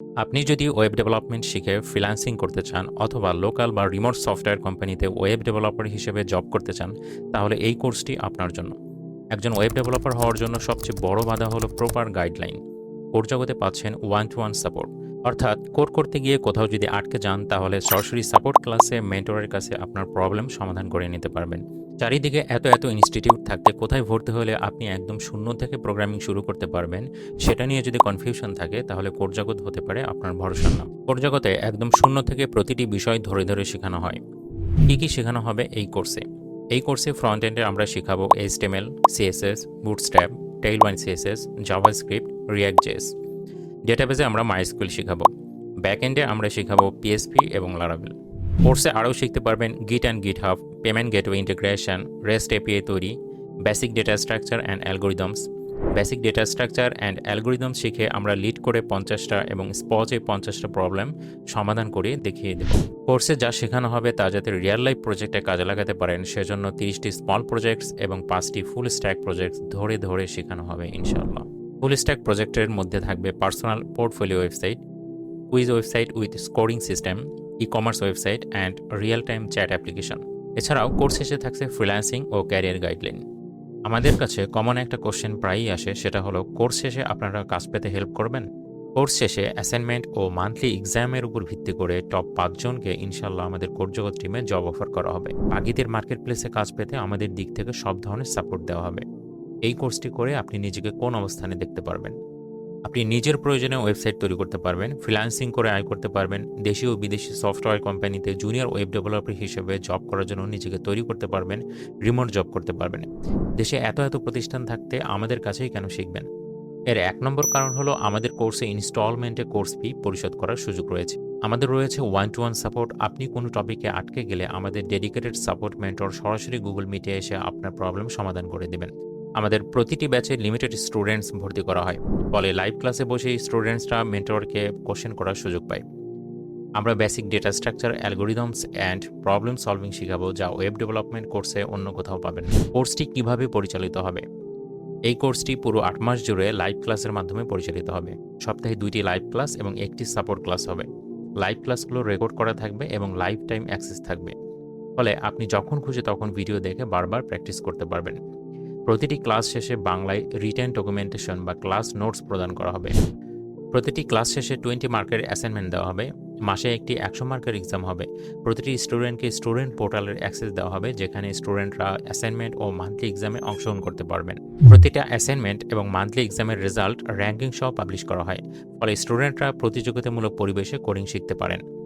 আপনি যদি web development শিখে ফ্রিল্যান্সিং করতে চান অথবা লোকাল বা রিমোট সফটওয়্যার কোম্পানিতে ওয়েব ডেভেলপার হিসেবে জব করতে চান, তাহলে এই কোর্সটি আপনার জন্য। একজন ওয়েব ডেভেলপার হওয়ার জন্য সবচেয়ে বড় বাধা হলো প্রপার গাইডলাইন কোর জগতে পাচ্ছেন ওয়ান টু ওয়ান সাপোর্ট অর্থাৎ কোর করতে গিয়ে কোথাও যদি আটকে যান, তাহলে সরাসরি সাপোর্ট ক্লাসে মেন্টরের কাছে আপনার প্রবলেম সমাধান করে নিতে পারবেন। চারিদিকে এত এত ইনস্টিটিউট থাকতে কোথায় ভর্তি হলে আপনি একদম শূন্য থেকে প্রোগ্রামিং শুরু করতে পারবেন, সেটা নিয়ে যদি কনফিউশন থাকে, তাহলে কোর জগৎ হতে পারে আপনার ভরসার নাম। কোর জগতে একদম শূন্য থেকে প্রতিটি বিষয় ধরে ধরে শেখানো হয়। কী কী শেখানো হবে এই কোর্সে এই কোর্সে ফ্রন্ট এন্ডে আমরা শেখাবো HTML CSS Bootstrap Tailwind CSS JavaScript React JS ডেটাবেসে আমরা মাইস্কুয়েল শেখাবো। ব্যাক এন্ডে আমরা শেখাবো পিএসপি এবং লারাবেল কোর্সে আরও শিখতে পারবেন Git and GitHub payment gateway integration REST API তৈরি basic data structure and algorithms basic data structure and algorithm শিখে আমরা লিড করে পঞ্চাশটা এবং স্পজে পঞ্চাশটা প্রবলেম সমাধান করে দেখিয়ে দেব। কোর্সে যা শেখানো হবে তা যাতে রিয়েল লাইফ প্রজেক্টে কাজে লাগাতে পারেন, সেজন্য তিরিশটি স্মল প্রজেক্টস এবং পাঁচটি ফুল স্ট্যাক প্রজেক্টস ধরে ধরে শেখানো হবে ইনশাল্লাহ ফুল স্ট্যাক প্রজেক্টের মধ্যে থাকবে personal portfolio website quiz website with scoring system e commerce website and real time chat application এছাড়াও কোর্স শেষে থাকছে ফ্রিল্যান্সিং ও ক্যারিয়ার গাইডলাইন আমাদের কাছে কমন একটা কোশ্চেন প্রায়ই আসে, সেটা হলো, কোর্স শেষে আপনারা কাজ পেতে হেল্প করবেন? কোর্স শেষে অ্যাসাইনমেন্ট ও মান্থলি এক্সামের উপর ভিত্তি করে টপ পাঁচজনকে ইনশাল্লাহ আমাদের কোর্সজগৎ টিমে জব অফার করা হবে। বাকিদের মার্কেট প্লেসে কাজ পেতে আমাদের দিক থেকে সব ধরনের সাপোর্ট দেওয়া হবে। এই কোর্সটি করে আপনি নিজেকে কোন অবস্থানে দেখতে পারবেন? আপনি নিজের প্রয়োজনে ওয়েবসাইট তৈরি করতে পারবেন ফ্রিল্যান্সিং করে আয় করতে পারবেন, দেশি ও বিদেশি সফটওয়্যার কোম্পানিতে জুনিয়র ওয়েব ডেভেলপার হিসেবে জব করার জন্য নিজেকে তৈরি করতে পারবেন রিমোট জব করতে পারবেন। দেশে এত এত প্রতিষ্ঠান থাকতে আমাদের কাছেই কেন শিখবেন? এর এক নম্বর কারণ হলো আমাদের কোর্সে ইনস্টলমেন্টে কোর্স ফি পরিশোধ করার সুযোগ রয়েছে। আমাদের রয়েছে ওয়ান টু ওয়ান সাপোর্ট আপনি কোনো টপিকে আটকে গেলে আমাদের ডেডিকেটেড সাপোর্ট মেন্টর সরাসরি গুগল মিটে এসে আপনার প্রবলেম সমাধান করে দেবেন। আমাদের প্রতিটি ব্যাচে লিমিটেড স্টুডেন্টস ভর্তি করা হয়। ফলে লাইভ ক্লাসে বসে স্টুডেন্টসরা মেন্টরকে কোশ্চেন করার সুযোগ পায়। আমরা basic data structure algorithms and problem solving শেখাবো যা ওয়েব ডেভেলপমেন্ট কোর্সে অন্য কোথাও পাবেন কোর্সটি কীভাবে পরিচালিত হবে? এই কোর্সটি পুরো আট মাস জুড়ে লাইভ ক্লাসের মাধ্যমে পরিচালিত হবে। সপ্তাহে দুইটি লাইভ ক্লাস এবং একটি সাপোর্ট ক্লাস হবে। লাইভ ক্লাসগুলো রেকর্ড করা থাকবে এবং লাইভ টাইম অ্যাক্সেস থাকবে। ফলে আপনি যখন খুশি তখন ভিডিও দেখে বারবার প্র্যাকটিস করতে পারবেন। প্রতিটি ক্লাস শেষে বাংলায় রিটেন ডকুমেন্টেশন বা ক্লাস নোটস প্রদান করা হবে। প্রতিটি ক্লাস শেষে টোয়েন্টি মার্কের অ্যাসাইনমেন্ট দেওয়া হবে। মাসে একটি একশো মার্কের এক্সাম হবে। প্রতিটি স্টুডেন্টকে স্টুডেন্ট পোর্টালের অ্যাক্সেস দেওয়া হবে, যেখানে স্টুডেন্টরা অ্যাসাইনমেন্ট ও মান্থলি এক্সামে অংশগ্রহণ করতে পারবেন। প্রতিটা অ্যাসাইনমেন্ট এবং মান্থলি এক্সামের রেজাল্ট র্যাঙ্কিং সহ পাবলিশ করা হয়। ফলে স্টুডেন্টরা প্রতিযোগিতামূলক পরিবেশে কোডিং শিখতে পারেন।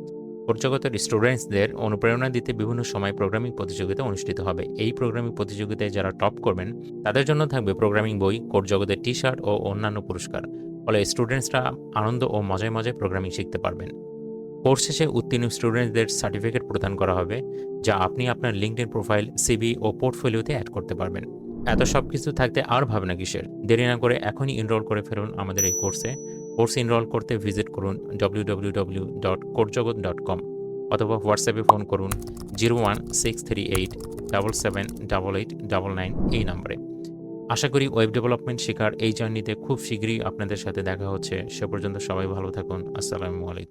কোর্সজগতের স্টুডেন্টসদের অনুপ্রেরণা দিতে বিভিন্ন সময় প্রোগ্রামিং প্রতিযোগিতা অনুষ্ঠিত হবে। এই প্রোগ্রামিং প্রতিযোগিতায় যারা টপ করবেন, তাদের জন্য থাকবে প্রোগ্রামিং বই কোর্সজগতের টি শার্ট ও অন্যান্য পুরস্কার। ফলে স্টুডেন্টসরা আনন্দ ও মজায় মজায় প্রোগ্রামিং শিখতে পারবেন। কোর্স শেষে উত্তীর্ণ স্টুডেন্টসদের সার্টিফিকেট প্রদান করা হবে, যা আপনি আপনার লিঙ্কডইন প্রোফাইল সিবি ও পোর্টফোলিওতে অ্যাড করতে পারবেন। এত সব কিছু থাকতে আর ভাবনা কিসের? দেরি না করে এখনই এনরোল করে ফেলুন আমাদের এই কোর্সে কোর্স এনরোল করতে ভিজিট করুন W W W dot dot com অথবা হোয়াটসঅ্যাপে ফোন করুন zero one six three eight double seven double eight double nine এই নম্বরে। আশা করি ওয়েব ডেভেলপমেন্ট শেখার এই জার্নিতে খুব শীঘ্রই আপনাদের সাথে দেখা হচ্ছে। সে পর্যন্ত সবাই ভালো থাকুন। আসসালামু আলাইকুম।